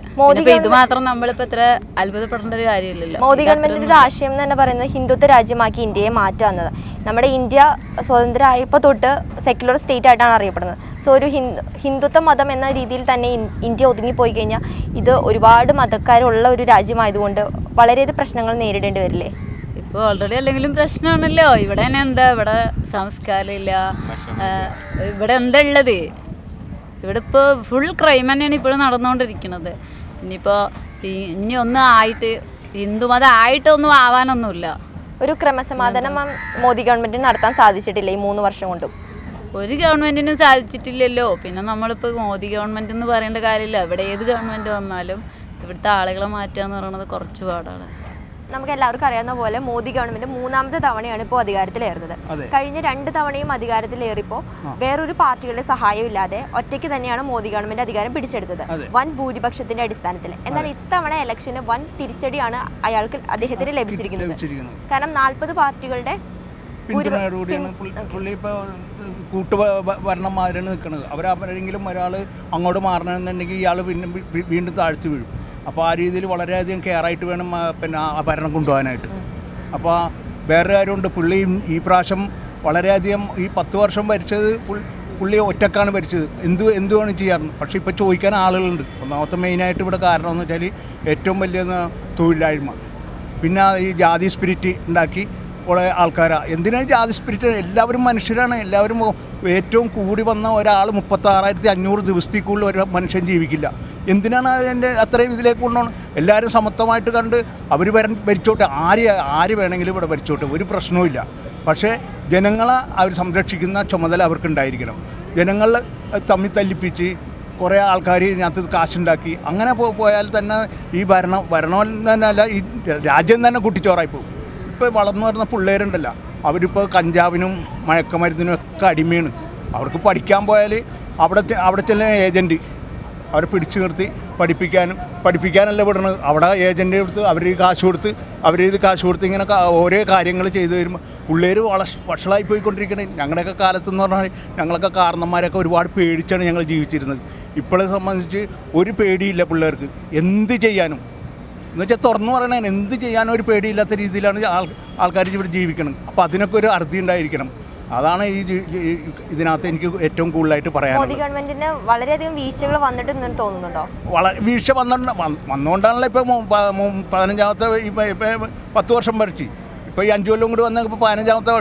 ഇത് മാത്രം നമ്മളിപ്പോൾ ഇത്ര അത്ഭുതപ്പെടേണ്ട ഒരു കാര്യമില്ലല്ലോ. മോദി ഗവൺമെന്റിന്റെ ഒരു ആശയം എന്ന് തന്നെ പറയുന്നത് ഹിന്ദുത്വ രാജ്യമാക്കി ഇന്ത്യയെ മാറ്റുക എന്നത് നമ്മുടെ ഇന്ത്യ സ്വതന്ത്രമായപ്പോൾ തൊട്ട് സെക്യുലർ സ്റ്റേറ്റ് ആയിട്ടാണ് അറിയപ്പെടുന്നത്. സോ ഒരു ഹിന്ദു ഹിന്ദുത്വ മതം എന്ന രീതിയിൽ തന്നെ ഇന്ത്യ ഒതുങ്ങിപ്പോയി കഴിഞ്ഞാൽ ഇത് ഒരുപാട് മതക്കാരുള്ള ഒരു രാജ്യമായതുകൊണ്ട് വളരെയധികം പ്രശ്നങ്ങൾ നേരിടേണ്ടി വരില്ലേ? ഇപ്പോൾ ഓൾറെഡി അല്ലെങ്കിലും പ്രശ്നമാണല്ലോ ഇവിടെ തന്നെ എന്താ? ഇവിടെ സംസ്കാരമില്ല. ഇല്ല ഇവിടെ എന്താ ഉള്ളത്? ഇവിടെ ഇപ്പോൾ ഫുൾ ക്രൈം തന്നെയാണ് ഇപ്പോഴും നടന്നുകൊണ്ടിരിക്കുന്നത്. ഇനിയിപ്പോൾ ഇനി ഒന്നും ആയിട്ട് ഹിന്ദുമതം ആയിട്ടൊന്നും ആവാനൊന്നുമില്ല. ഒരു ക്രമസമാധാനം മോദി ഗവൺമെന്റിന് നടത്താൻ സാധിച്ചിട്ടില്ല ഈ മൂന്ന് വർഷം കൊണ്ടും. ഒരു ഗവൺമെന്റിനും സാധിച്ചിട്ടില്ലല്ലോ. പിന്നെ നമ്മളിപ്പോൾ മോദി ഗവൺമെന്റ് എന്ന് പറയേണ്ട കാര്യമില്ല. ഇവിടെ ഏത് ഗവൺമെന്റ് വന്നാലും ഇവിടുത്തെ ആളുകളെ മാറ്റുക എന്ന് പറയുന്നത് കുറച്ച് പാടാണ്. നമുക്ക് എല്ലാവർക്കും അറിയാവുന്ന പോലെ മോദി ഗവൺമെന്റ് മൂന്നാമത്തെ തവണയാണ് ഇപ്പോൾ അധികാരത്തിലേറുന്നത്. കഴിഞ്ഞ രണ്ട് തവണയും അധികാരത്തിലേറിയപ്പോൾ വേറൊരു പാർട്ടികളുടെ സഹായം ഇല്ലാതെ ഒറ്റയ്ക്ക് തന്നെയാണ് മോദി ഗവൺമെന്റ് അധികാരം പിടിച്ചെടുത്തത്. വൻ ഭൂരിപക്ഷത്തിന്റെ അടിസ്ഥാനത്തിൽ. എന്നാൽ ഇത്തവണ ഇലക്ഷന് വൻ തിരിച്ചടിയാണ് അയാൾക്ക് അദ്ദേഹത്തിന് ലഭിച്ചിരിക്കുന്നത്. കാരണം നാൽപ്പത് പാർട്ടികളുടെ പിന്തുണയോടുകൂടിയാണ് പുള്ളി ഇപ്പോൾ കൂട്ടു ഭരണം മാതിരിയാണ് നിൽക്കുന്നത്. അവരാരെങ്കിലും ഒരാൾ അങ്ങോട്ട് മാറണമെന്നുണ്ടെങ്കിൽ ഇയാൾ പിന്നെ വീണ്ടും താഴ്ത്തി വീഴും. അപ്പോൾ ആ രീതിയിൽ വളരെയധികം കെയർ ആയിട്ട് വേണം പിന്നെ ആ ഭരണം കൊണ്ടുപോകാനായിട്ട്. അപ്പോൾ വേറെ കാര്യമുണ്ട് പുള്ളി ഈ പ്രാവശ്യം വളരെയധികം ഈ പത്ത് വർഷം ഭരിച്ചത് പുള്ളി ഒറ്റക്കാണ് ഭരിച്ചത്. എന്ത് എന്തുവാണ് ചെയ്യാറുണ്ട് പക്ഷേ ഇപ്പോൾ ചോദിക്കാൻ ആളുകളുണ്ട്. ഒന്നാമത്തെ മെയിനായിട്ട് ഇവിടെ കാരണം എന്ന് വെച്ചാൽ ഏറ്റവും വലിയ തൊഴിലില്ലായ്മ പിന്നെ ഈ ജാതി സ്പിരിറ്റ് ഉണ്ടാക്കി കുറേ ആൾക്കാരാണ് എന്തിനാണ് ജാതി സ്പിരിറ്റ് എല്ലാവരും മനുഷ്യരാണ്. എല്ലാവരും ഏറ്റവും കൂടി വന്ന ഒരാൾ മുപ്പത്താറായിരത്തി അഞ്ഞൂറ് ദിവസത്തിൽ കൂടുതൽ ഒരു മനുഷ്യൻ ജീവിക്കില്ല. എന്തിനാണ് അതിന്റെ അത്രയും ഇതിലേക്ക് കൊണ്ടുപോകണം എല്ലാവരും സമത്വമായിട്ട് കണ്ട് അവർ വരൻ ഭരിച്ചോട്ടെ. ആര് ആര് വേണമെങ്കിലും ഇവിടെ ഭരിച്ചോട്ടെ. ഒരു പ്രശ്നവുമില്ല പക്ഷേ ജനങ്ങളെ അവർ സംരക്ഷിക്കുന്ന ചുമതല അവർക്കുണ്ടായിരിക്കണം. ജനങ്ങൾ തമ്മിൽ തല്ലിപ്പിച്ച് കുറേ ആൾക്കാർ ഇതിനകത്ത് കാശുണ്ടാക്കി. അങ്ങനെ പോയാൽ തന്നെ ഈ ഭരണം ഭരണം തന്നെയല്ല ഈ രാജ്യം തന്നെ കുട്ടിച്ചോറായി പോകും. ഇപ്പോൾ വളർന്നു വരുന്ന പിള്ളേരുണ്ടല്ലോ. അവരിപ്പോൾ കഞ്ചാവിനും മയക്കമരുന്നിനും ഒക്കെ അടിമയാണ്. അവർക്ക് പഠിക്കാൻ പോയാൽ അവിടെ അവിടെ ചെല്ലുന്ന ഏജന്റ് അവരെ പിടിച്ചു നിർത്തി പഠിപ്പിക്കാനും പഠിപ്പിക്കാനല്ല വിടണത്. അവിടെ ഏജന്റ് കൊടുത്ത് അവർ കാശ് കൊടുത്ത് അവർ ഇത് കാശ് കൊടുത്ത് ഇങ്ങനെ ഓരോ കാര്യങ്ങൾ ചെയ്തു വരുമ്പോൾ പിള്ളേർ വള വഷളായി പോയിക്കൊണ്ടിരിക്കണേ. ഞങ്ങളുടെയൊക്കെ കാലത്തെന്ന് പറഞ്ഞാൽ ഞങ്ങളൊക്കെ കാരണന്മാരൊക്കെ ഒരുപാട് പേടിച്ചാണ് ഞങ്ങൾ ജീവിച്ചിരുന്നത്. ഇപ്പോഴെ സംബന്ധിച്ച് ഒരു പേടിയില്ല പിള്ളേർക്ക്. എന്ത് ചെയ്യാനും. എന്നുവെച്ചാൽ തുറന്നു പറയണേ എന്ത് ചെയ്യാനും ഒരു പേടിയില്ലാത്ത രീതിയിലാണ് ആൾ ആൾക്കാർ ഇവിടെ ജീവിക്കണം അപ്പോൾ അതിനൊക്കെ ഒരു അറുതി ഉണ്ടായിരിക്കണം. അതാണ് ഈ ഇതിനകത്ത് എനിക്ക് ഏറ്റവും കൂടുതലായിട്ട് മോദി പറയാനുള്ളത് ഗവൺമെന്റിന് വളരെയധികം വീഴ്ചകൾ വന്നിട്ടുണ്ടെന്ന് തോന്നുന്നുണ്ടോ? വളരെ വീഴ്ച വന്നിട്ട് വന്ന് വന്നുകൊണ്ടാണല്ലോ ഇപ്പോൾ പതിനഞ്ചാമത്തെ പത്ത് വർഷം ഭരിച്ചു ഇപ്പോൾ ഈ അഞ്ചു കൊല്ലം കൂടി വന്ന ഇപ്പോൾ പതിനഞ്ചാമത്തെ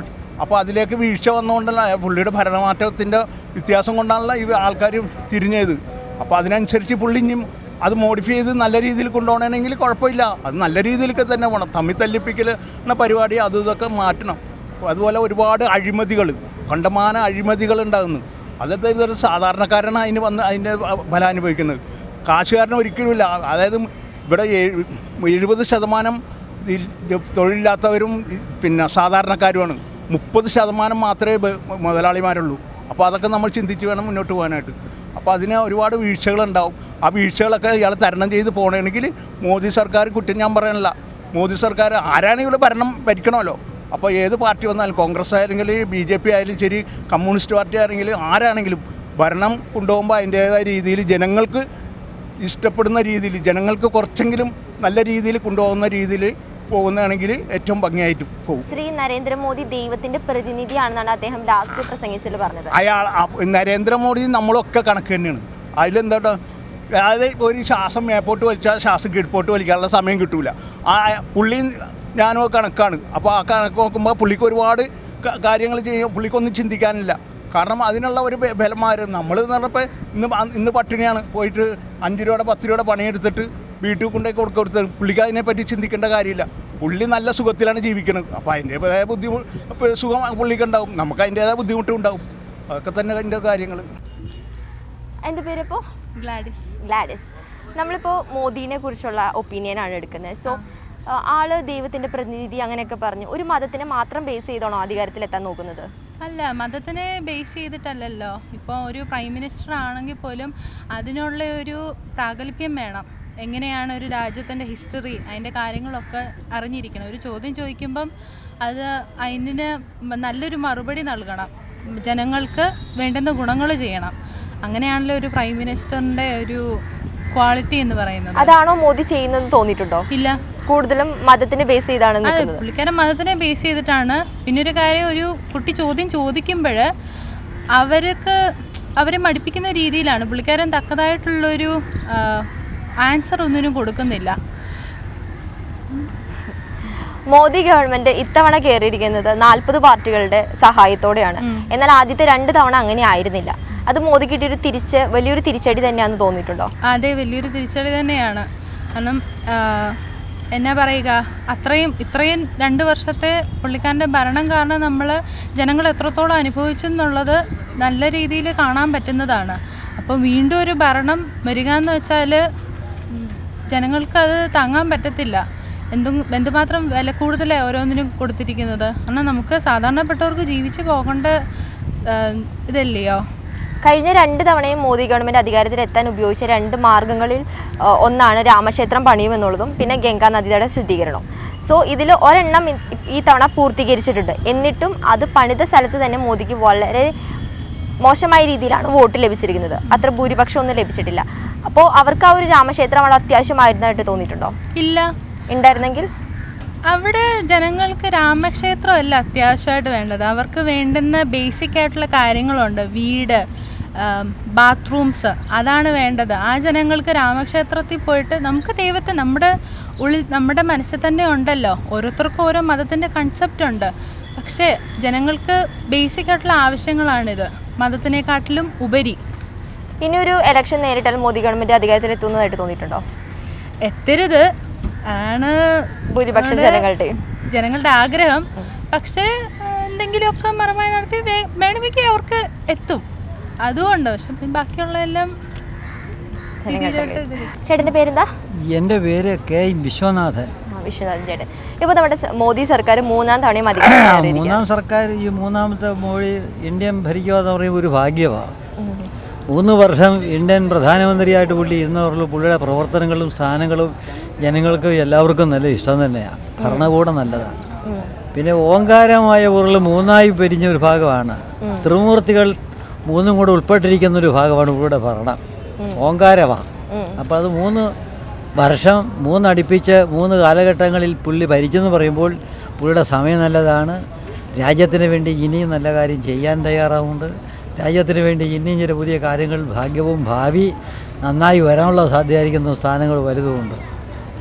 അപ്പോൾ അതിലേക്ക് വീഴ്ച വന്നുകൊണ്ടല്ല പുള്ളിയുടെ ഭരണമാറ്റത്തിന്റെ വ്യത്യാസം കൊണ്ടാണല്ലോ ഈ ആൾക്കാർ തിരിഞ്ഞത്. അപ്പോൾ അതിനനുസരിച്ച് പുള്ളി ഇനിയും അത് മോഡിഫൈ ചെയ്ത് നല്ല രീതിയിൽ കൊണ്ടുപോകണമെങ്കിൽ കുഴപ്പമില്ല. അത് നല്ല രീതിയിലൊക്കെ തന്നെ പോകണം തമ്മിൽ തല്ലിപ്പിക്കൽ എന്ന പരിപാടി അതും ഇതൊക്കെ മാറ്റണം. അതുപോലെ ഒരുപാട് അഴിമതികൾ കണ്ടമാന അഴിമതികൾ ഉണ്ടാകുന്നു. അതൊക്കെ ഇതൊരു സാധാരണക്കാരനാണ് അതിന് വന്ന് അതിന്റെ ഫലം അനുഭവിക്കുന്നത്. കാശുകാരന് ഒരിക്കലുമില്ല. അതായത് ഇവിടെ എഴുപത് ശതമാനം തൊഴിലില്ലാത്തവരും പിന്നെ സാധാരണക്കാരുമാണ്. മുപ്പത് ശതമാനം മാത്രമേ മുതലാളിമാരുള്ളൂ. അപ്പോൾ അതൊക്കെ നമ്മൾ ചിന്തിച്ച് വേണം മുന്നോട്ട് പോകാനായിട്ട്. അപ്പോൾ അതിന് ഒരുപാട് വീഴ്ചകളുണ്ടാവും. ആ വീഴ്ചകളൊക്കെ ഇയാൾ തരണം ചെയ്ത് പോകണമെങ്കിൽ മോദി സർക്കാർ കുറ്റം ഞാൻ പറയണില്ല മോദി സർക്കാർ ആരാണെങ്കിലും ഇവിടെ ഭരണം ഭരിക്കണമല്ലോ? അപ്പോൾ ഏത് പാർട്ടി വന്നാലും കോൺഗ്രസ് ആയിരുന്നെങ്കിൽ ബി ജെ പി ആയാലും ശരി കമ്മ്യൂണിസ്റ്റ് പാർട്ടി ആണെങ്കിലും ആരാണെങ്കിലും ഭരണം കൊണ്ടുപോകുമ്പോൾ അതിന്റേതായ രീതിയിൽ ജനങ്ങൾക്ക് ഇഷ്ടപ്പെടുന്ന രീതിയിൽ ജനങ്ങൾക്ക് കുറച്ചെങ്കിലും നല്ല രീതിയിൽ കൊണ്ടുപോകുന്ന രീതിയിൽ പോകുന്നതാണെങ്കിൽ ഏറ്റവും ഭംഗിയായിട്ട് പോകും. ശ്രീ നരേന്ദ്രമോദി ദൈവത്തിന്റെ പ്രതിനിധിയാണെന്നാണ് അദ്ദേഹം ലാസ്റ്റ് പ്രസംഗിച്ചിൽ പറഞ്ഞത്. അയാൾ നരേന്ദ്രമോദി നമ്മളൊക്കെ കണക്ക് തന്നെയാണ്. അതിലെന്താ അതായത് ഒരു ശ്വാസം മേപ്പോട്ട് വലിച്ചാൽ ശ്വാസം കീഴ്പോട്ട് വലിക്കാനുള്ള സമയം കിട്ടൂല. ആ പുള്ളി ഞാനും ആ കണക്കാണ്. അപ്പോൾ ആ കണക്ക് നോക്കുമ്പോൾ പുള്ളിക്ക് ഒരുപാട് കാര്യങ്ങൾ ചെയ്യും. പുള്ളിക്കൊന്നും ചിന്തിക്കാനില്ല. കാരണം അതിനുള്ള ഒരു ബലമായിരുന്നു ബലമാരും നമ്മൾ എന്ന് പറഞ്ഞപ്പോൾ ഇന്ന് ഇന്ന് പട്ടിണിയാണ്. പോയിട്ട് അഞ്ച് രൂപയുടെ പത്ത് രൂപയുടെ പണിയെടുത്തിട്ട് വീട്ടിൽ കൊണ്ടുപോയി കൊടുക്ക കൊടുത്തത് പുള്ളിക്ക് അതിനെപ്പറ്റി ചിന്തിക്കേണ്ട കാര്യമില്ല. പുള്ളി നല്ല സുഖത്തിലാണ് ജീവിക്കുന്നത് അപ്പോൾ അതിന്റെതായ ബുദ്ധിമുട്ട് സുഖം പുള്ളിക്ക് ഉണ്ടാവും. നമുക്ക് അതിന്റേതായ ബുദ്ധിമുട്ടും ഉണ്ടാവും. അതൊക്കെ തന്നെ അതിന്റെ കാര്യങ്ങൾ എന്റെ പേരിപ്പോൾ ഗ്ലാഡിസ്. ഗ്ലാഡിസ്. നമ്മളിപ്പോൾ മോദീനെ കുറിച്ചുള്ള ഒപ്പീനിയനാണ് എടുക്കുന്നത്. സോ ആൾ ദൈവത്തിന്റെ പ്രതിനിധി അങ്ങനെയൊക്കെ പറഞ്ഞു. ഒരു മതത്തിനെ മാത്രം ബേസ് ചെയ്താണോ അധികാരത്തിലെത്താൻ നോക്കുന്നത്? അല്ല മതത്തിനെ ബേസ് ചെയ്തിട്ടല്ലല്ലോ. ഇപ്പോൾ ഒരു പ്രൈം മിനിസ്റ്റർ ആണെങ്കിൽ പോലും അതിനുള്ള ഒരു പ്രാഗൽഭ്യം വേണം. എങ്ങനെയാണ് ഒരു രാജ്യത്തിന്റെ ഹിസ്റ്ററി അതിന്റെ കാര്യങ്ങളൊക്കെ അറിഞ്ഞിരിക്കണം. ഒരു ചോദ്യം ചോദിക്കുമ്പം അത് അതിന് നല്ലൊരു മറുപടി നൽകണം. ജനങ്ങൾക്ക് വേണ്ടുന്ന ഗുണങ്ങൾ ചെയ്യണം. അങ്ങനെയാണല്ലോ ഒരു പ്രൈം മിനിസ്റ്ററിന്റെ ഒരു ക്വാളിറ്റി എന്ന് പറയുന്നത്. അതാണോ മോദി ചെയ്യുന്നത് തോന്നിയിട്ടുണ്ടോ? ഇല്ല. കൂടുതലും മതത്തിനെ ബേസ് ചെയ്താണ് അതെ പുള്ളിക്കാരൻ മതത്തിനെ ബേസ് ചെയ്തിട്ടാണ്. പിന്നെ ഒരു കാര്യം ഒരു കുട്ടി ചോദ്യം ചോദിക്കുമ്പോൾ അവർക്ക് അവരെ മടിപ്പിക്കുന്ന രീതിയിലാണ്. പുള്ളിക്കാരൻ തക്കതായിട്ടുള്ളൊരു ആൻസർ ഒന്നിനും കൊടുക്കുന്നില്ല. മോദി ഗവൺമെന്റ് ഇത്തവണ കയറിയിരിക്കുന്നത് നാൽപ്പത് പാർട്ടികളുടെ സഹായത്തോടെയാണ്. എന്നാൽ ആദ്യത്തെ രണ്ട് തവണ അങ്ങനെ ആയിരുന്നില്ല. അത് മോദി കിട്ടിയൊരു തിരിച്ച് വലിയൊരു തിരിച്ചടി തന്നെയാണെന്ന് തോന്നിയിട്ടുണ്ടോ? അതെ വലിയൊരു തിരിച്ചടി തന്നെയാണ്. കാരണം എന്നാ പറയുക അത്രയും ഇത്രയും രണ്ട് വർഷത്തെ പുള്ളിക്കാരന്റെ ഭരണം കാരണം നമ്മൾ ജനങ്ങൾ എത്രത്തോളം അനുഭവിച്ചെന്നുള്ളത് നല്ല രീതിയിൽ കാണാൻ പറ്റുന്നതാണ്. അപ്പോൾ വീണ്ടും ഒരു ഭരണം വരിക എന്ന് വെച്ചാൽ ജനങ്ങൾക്ക് അത് താങ്ങാൻ പറ്റത്തില്ല. എന്തും എന്തുമാത്രം വില കൂടുതലേ ഓരോന്നിനും കൊടുത്തിരിക്കുന്നത്? കാരണം നമുക്ക് സാധാരണപ്പെട്ടവർക്ക് ജീവിച്ച് പോകേണ്ട ഇതല്ലയോ? കഴിഞ്ഞ രണ്ട് തവണയും മോദി ഗവൺമെന്റ് അധികാരത്തിലെത്താൻ ഉപയോഗിച്ച രണ്ട് മാർഗങ്ങളിൽ ഒന്നാണ് രാമക്ഷേത്രം പണിയുമെന്നുള്ളതും പിന്നെ ഗംഗാ നദിയുടെ ശുദ്ധീകരണം. സോ ഇതിൽ ഒരെണ്ണം ഈ തവണ പൂർത്തീകരിച്ചിട്ടുണ്ട്. എന്നിട്ടും അത് പണിത സ്ഥലത്ത് തന്നെ മോദിക്ക് വളരെ മോശമായ രീതിയിലാണ് വോട്ട് ലഭിച്ചിരിക്കുന്നത്. അത്ര ഭൂരിപക്ഷം ഒന്നും ലഭിച്ചിട്ടില്ല. അപ്പോൾ അവർക്ക് ആ ഒരു രാമക്ഷേത്രം അവിടെ അത്യാവശ്യമായിരുന്നതായിട്ട് തോന്നിയിട്ടുണ്ടോ? ഇല്ല. ഉണ്ടായിരുന്നെങ്കിൽ? അവിടെ ജനങ്ങൾക്ക് രാമക്ഷേത്രമല്ല അത്യാവശ്യമായിട്ട് വേണ്ടത്. അവർക്ക് വേണ്ടുന്ന ബേസിക് ആയിട്ടുള്ള കാര്യങ്ങളുണ്ട്. വീട് ബാത്റൂംസ് അതാണ് വേണ്ടത്. ആ ജനങ്ങൾക്ക് രാമക്ഷേത്രത്തിൽ പോയിട്ട് നമുക്ക് ദൈവത്തെ നമ്മുടെ ഉള്ളിൽ നമ്മുടെ മനസ്സിൽ തന്നെ ഉണ്ടല്ലോ. ഓരോരുത്തർക്കും ഓരോ മതത്തിന്റെ കൺസെപ്റ്റ് ഉണ്ട്. പക്ഷേ ജനങ്ങൾക്ക് ബേസിക് ആയിട്ടുള്ള ആവശ്യങ്ങളാണിത്. മതത്തിനെക്കാട്ടിലും ഉപരി. ഇനി ഒരു ഇലക്ഷൻ നേരിട്ടാൽ മോദി ഗവൺമെന്റ് അധികാരത്തിൽ എത്തുന്നതായിട്ട് തോന്നിയിട്ടുണ്ടോ? എത്തരുത്. ആണ് ഭൂരിപക്ഷം ജനങ്ങളുടെ ജനങ്ങളുടെ ആഗ്രഹം. പക്ഷേ എന്തെങ്കിലുമൊക്കെ മറമായി നടത്തി വേണമെങ്കിൽ അവർക്ക് എത്തും. അതുകൊണ്ട് പക്ഷെ പിന്നെ ബാക്കിയുള്ള എല്ലാം രീതിയിലോട്ട് ഇതിൽ ചേട്ടന്റെ പേരെന്താ? എന്റെ പേര് കെ വിശ്വനാഥൻ. ആ, വിശ്വനാഥൻ ചേട്ടൻ. ഇപ്പൊ നമ്മുടെ മോദി സർക്കാർ മൂന്നാം തവണയും അധികാരത്തിൽ മൂന്നാം സർക്കാർ ഈ മൂന്നാമത്തെ മോഡി ഇന്ത്യൻ ഭരിക്കുക എന്ന് പറയുമ്പോൾ ഒരു ഭാഗ്യമാണ് മൂന്ന് വർഷം ഇന്ത്യൻ പ്രധാനമന്ത്രിയായിട്ട് പുള്ളി ഇരുന്നവരിൽ പുള്ളിയുടെ പ്രവർത്തനങ്ങളും സ്ഥാനങ്ങളും ജനങ്ങൾക്ക് എല്ലാവർക്കും നല്ല ഇഷ്ടം തന്നെയാണ് ഭരണകൂടം നല്ലതാണ് പിന്നെ ഓങ്കാരമായ ഉരുൾ മൂന്നായി പിരിഞ്ഞ ഒരു ഭാഗമാണ്. ത്രിമൂർത്തികൾ മൂന്നും കൂടെ ഉൾപ്പെട്ടിരിക്കുന്ന ഒരു ഭാഗമാണ് ഇവിടെ ഭരണം. ഓങ്കാരമാണ് അപ്പോൾ അത് മൂന്ന് വർഷം മൂന്നടിപ്പിച്ച് മൂന്ന് കാലഘട്ടങ്ങളിൽ പുള്ളി ഭരിച്ചെന്ന് പറയുമ്പോൾ പുള്ളിയുടെ സമയം നല്ലതാണ്. രാജ്യത്തിന് വേണ്ടി ഇനിയും നല്ല കാര്യം ചെയ്യാൻ തയ്യാറാവുന്നുണ്ട്. രാജ്യത്തിന് വേണ്ടി ഇനിയും ചില പുതിയ കാര്യങ്ങൾ ഭാഗ്യവും ഭാവി നന്നായി വരാനുള്ള സാധ്യമായിരിക്കുന്ന സ്ഥാനങ്ങൾ വലുതുമുണ്ട്.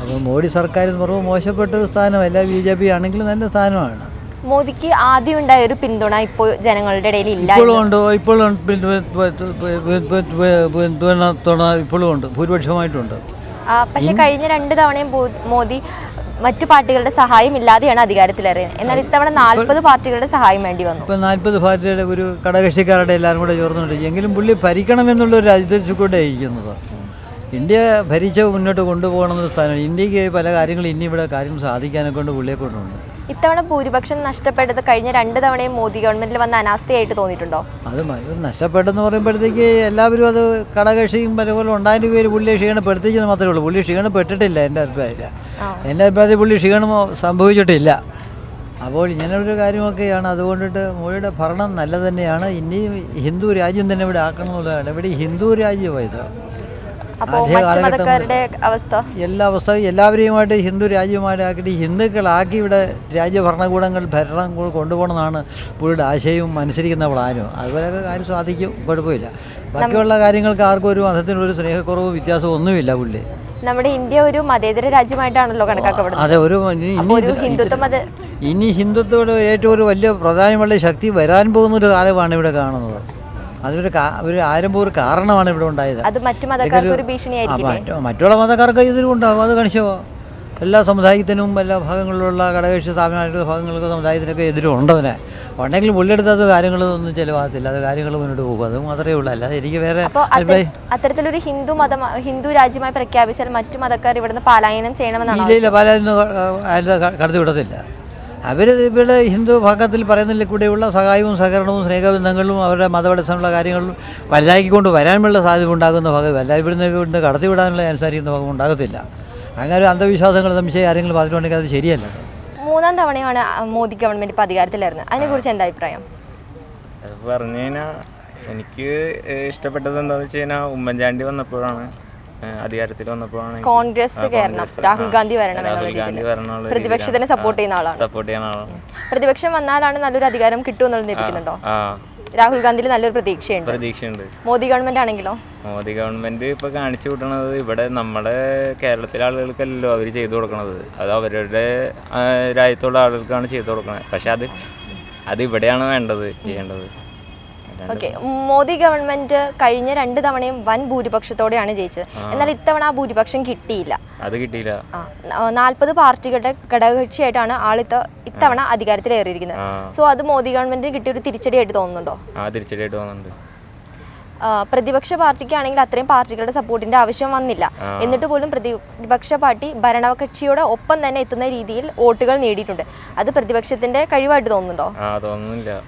അപ്പോൾ മോഡി സർക്കാർ എന്ന് പറയുമ്പോൾ മോശപ്പെട്ട ഒരു സ്ഥാനമല്ല ബി ജെ പി ആണെങ്കിൽ നല്ല സ്ഥാനമാണ്. മോദിക്ക് ആദ്യം ഉണ്ടായ ഒരു പിന്തുണ ഇപ്പോൾ ജനങ്ങളുടെ ഇടയിൽ ഇല്ല ഇപ്പോഴും ഉണ്ട് ഇപ്പോഴും പിന്തുണ ഇപ്പോഴും ഉണ്ട് ഭൂരിപക്ഷമായിട്ടുണ്ട്. പക്ഷെ കഴിഞ്ഞ രണ്ട് തവണയും മോദി മറ്റു പാർട്ടികളുടെ സഹായം ഇല്ലാതെയാണ് അധികാരത്തിലേറിയത്. എന്നാൽ ഇത്തവണ നാൽപ്പത് പാർട്ടികളുടെ സഹായം വേണ്ടി വന്നു. ഇപ്പം നാൽപ്പത് പാർട്ടിയുടെ ഒരു കടകക്ഷിക്കാരുടെ എല്ലാവരും കൂടെ ചേർന്നുണ്ട്. എങ്കിലും പുള്ളി ഭരിക്കണമെന്നുള്ള ഒരു രാജ്യത്തെ കൂടെ ഇരിക്കുന്നത്. ഇന്ത്യ ഭരിച്ച് മുന്നോട്ട് കൊണ്ടുപോകണമെന്നൊരു സ്ഥാനമാണ്. ഇന്ത്യയ്ക്ക് പല കാര്യങ്ങളും ഇനി ഇവിടെ കാര്യം സാധിക്കാനൊക്കെ കൊണ്ട് പുള്ളിയെ കൊണ്ടുണ്ട് ഇത്തവണ ഭൂരിപക്ഷം നഷ്ടപ്പെട്ടത് കഴിഞ്ഞ രണ്ട് തവണയും മോദി ഗവൺമെന്റിൽ വന്ന അനാസ്ഥയായിട്ട് തോന്നിയിട്ടുണ്ടോ? അത് നഷ്ടപ്പെട്ടെന്ന് പറയുമ്പോഴത്തേക്ക് എല്ലാവരും അത് കടകക്ഷിയും പലപോലെ ഉണ്ടായതിന്റെ പേര് പുള്ളിയെ ക്ഷീണപ്പെടുത്തിച്ചെന്ന് മാത്രമേ ഉള്ളൂ. പുള്ളി ക്ഷീണപ്പെട്ടിട്ടില്ല എന്റെ അഭിപ്രായത്തിൽ എന്റെ അഭിപ്രായത്തിൽ പുള്ളി ക്ഷീണമോ സംഭവിച്ചിട്ടില്ല. അപ്പോൾ ഇങ്ങനൊരു കാര്യമൊക്കെയാണ്. അതുകൊണ്ടിട്ട് മോഡിയുടെ ഭരണം നല്ല തന്നെയാണ്. ഇനിയും ഹിന്ദു രാജ്യം തന്നെ ഇവിടെ ആക്കണമെന്നുള്ളതാണ്. ഇവിടെ ഹിന്ദു രാജ്യമാണ് ഇത് അപ്പോൾ ആദ്യ മറ്റു മതക്കാരുടെ അവസ്ഥ? എല്ലാ അവസ്ഥയും എല്ലാവരെയുമായിട്ട് ഹിന്ദു രാജ്യമായിട്ട് ഹിന്ദുക്കളാക്കി ഇവിടെ രാജ്യ ഭരണകൂടങ്ങൾ ഭരണം കൊണ്ടുപോകണമെന്നാണ് പുള്ളിയുടെ ആശയവും അനുസരിക്കുന്ന പ്ലാനും അതുപോലെയൊക്കെ കാര്യം സാധിക്കും. കുഴപ്പമില്ല. ബാക്കിയുള്ള കാര്യങ്ങൾക്ക് ആർക്കും ഒരു മതത്തിനൊരു സ്നേഹക്കുറവ് വ്യത്യാസവും ഒന്നുമില്ല പുള്ളി. നമ്മുടെ ഇന്ത്യ ഒരു മതേതര രാജ്യമായിട്ടാണല്ലോ കണക്കാക്കപ്പെടുന്നത്. അതെ ഒരു ഇനി ഹിന്ദുത്വ ഇനി ഹിന്ദുത്വയുടെ ഏറ്റവും ഒരു വലിയ പ്രധാനമുള്ള ശക്തി വരാൻ പോകുന്ന ഒരു കാലമാണ് ഇവിടെ കാണുന്നത്. അതിനൊരു ഒരു ആരംഭ കാരണമാണ് ഇവിടെ ഉണ്ടായത്. അത് മറ്റു മതക്കാർക്ക് മറ്റുള്ള മതക്കാർക്ക് ഇതിലും ഉണ്ടാകും. അത് കാണിച്ചോ? എല്ലാ സമുദായത്തിനും എല്ലാ ഭാഗങ്ങളിലുള്ള ഘടകകക്ഷി സ്ഥാപനമായിട്ടുള്ള ഭാഗങ്ങൾക്ക് സമുദായത്തിനൊക്കെ എതിരും ഉണ്ടതിനെ ഉണ്ടെങ്കിൽ പുള്ളിയെടുത്ത് അത് കാര്യങ്ങളൊന്നും ചിലവാകത്തില്ല. അത് കാര്യങ്ങൾ മുന്നോട്ട് പോകും. അത് മാത്രമേ ഉള്ളൂ. അല്ലാതെ എനിക്ക് വേറെ അത്തരത്തിലൊരു ഹിന്ദു മതം ഹിന്ദു രാജ്യമായി പ്രഖ്യാപിച്ചാൽ മറ്റു മതക്കാർ ഇവിടുന്ന് പാലായനം ചെയ്യണമെന്നാണ് ഇല്ല ഇല്ല. പാലായനം കടത്തി വിടത്തില്ല. അവർ ഇവിടെ ഹിന്ദു ഭാഗത്തിൽ പറയുന്നതിൽ കൂടെയുള്ള സഹായവും സഹകരണവും സ്നേഹബന്ധങ്ങളും അവരുടെ മതപഠിത്തമുള്ള കാര്യങ്ങളും വലുതാക്കിക്കൊണ്ട് വരാനുള്ള സാധ്യത ഉണ്ടാകുന്ന ഭാഗം അല്ല ഇവിടുന്ന് ഇവിടുന്ന് കടത്തി വിടാനുള്ള അനുസരിക്കുന്ന ഭാഗം ഉണ്ടാകത്തില്ല. അങ്ങനെ ഒരു അന്ധവിശ്വാസങ്ങൾ സംശയം ആരെങ്കിലും പറഞ്ഞിട്ടുണ്ടെങ്കിൽ അത് ശരിയല്ല. മൂന്നാം തവണയാണ് മോദി ഗവൺമെന്റ് ഇപ്പോൾ അധികാരത്തിലായിരുന്നത് അതിനെക്കുറിച്ച് എന്താ അഭിപ്രായം? പറഞ്ഞു കഴിഞ്ഞാൽ എനിക്ക് ഇഷ്ടപ്പെട്ടത് എന്താണെന്ന് വെച്ച് കഴിഞ്ഞാൽ ഉമ്മൻചാണ്ടി വന്നപ്പോഴാണ്. അധികാരത്തിൽ വന്നപ്പോഴാണ് കോൺഗ്രസ് കയറണം രാഹുൽ ഗാന്ധി വരണം എന്നുള്ള പ്രതിപക്ഷത്തിനെ സപ്പോർട്ട് ചെയ്യുന്ന ആളാണ്. സപ്പോർട്ട് ചെയ്യുന്ന ആളാണ്. പ്രതിപക്ഷം വന്നാലാണ് നല്ലൊരു അധികാരം കിട്ടുമെന്നുള്ളത് ലഭിക്കുന്നുണ്ടോ രാഹുൽ ഗാന്ധിയിൽ നല്ലൊരു പ്രതീക്ഷയുണ്ട്. പ്രതീക്ഷയുണ്ട്. മോദി ഗവൺമെന്റ് ആണെങ്കിലോ? മോദി ഗവൺമെന്റ് ഇപ്പൊ കാണിച്ചു കൂട്ടണത് ഇവിടെ നമ്മുടെ കേരളത്തിലെ ആളുകൾക്കല്ലല്ലോ അവർ ചെയ്തു കൊടുക്കണത്. അത് അവരുടെ രാജ്യത്തുള്ള ആളുകൾക്കാണ് ചെയ്തു കൊടുക്കണത്. പക്ഷെ അത് അത് ഇവിടെയാണ് വേണ്ടത് ചെയ്യേണ്ടത്. ഓക്കെ മോദി ഗവൺമെന്റ് കഴിഞ്ഞ രണ്ട് തവണയും വൻ ഭൂരിപക്ഷത്തോടെയാണ് ജയിച്ചത്. എന്നാൽ ഇത്തവണ ആ ഭൂരിപക്ഷം കിട്ടിയില്ല. അത് കിട്ടിയില്ല. ആ നാൽപ്പത് പാർട്ടികളുടെ ഘടകകക്ഷിയായിട്ടാണ് ആളിത്ത ഇത്തവണ അധികാരത്തിലേറിയിരിക്കുന്നത്. സോ അത് മോദി ഗവൺമെന്റിന് കിട്ടിയ ഒരു തിരിച്ചടിയായിട്ട് തോന്നുന്നുണ്ടോ? ആ തിരിച്ചടിയായിട്ട് തോന്നുന്നുണ്ട്. പ്രതിപക്ഷ പാർട്ടിക്കാണെങ്കിൽ അത്രയും പാർട്ടികളുടെ സപ്പോർട്ടിന്റെ ആവശ്യം വന്നില്ല. എന്നിട്ട് പോലും പ്രതിപക്ഷ പാർട്ടി ഭരണകക്ഷിയുടെ ഒപ്പം തന്നെ എത്തുന്ന രീതിയിൽ വോട്ടുകൾ നേടിയിട്ടുണ്ട്. അത് പ്രതിപക്ഷത്തിന്റെ കഴിവായിട്ട് തോന്നുന്നുണ്ടോ? തോന്നുന്നില്ല.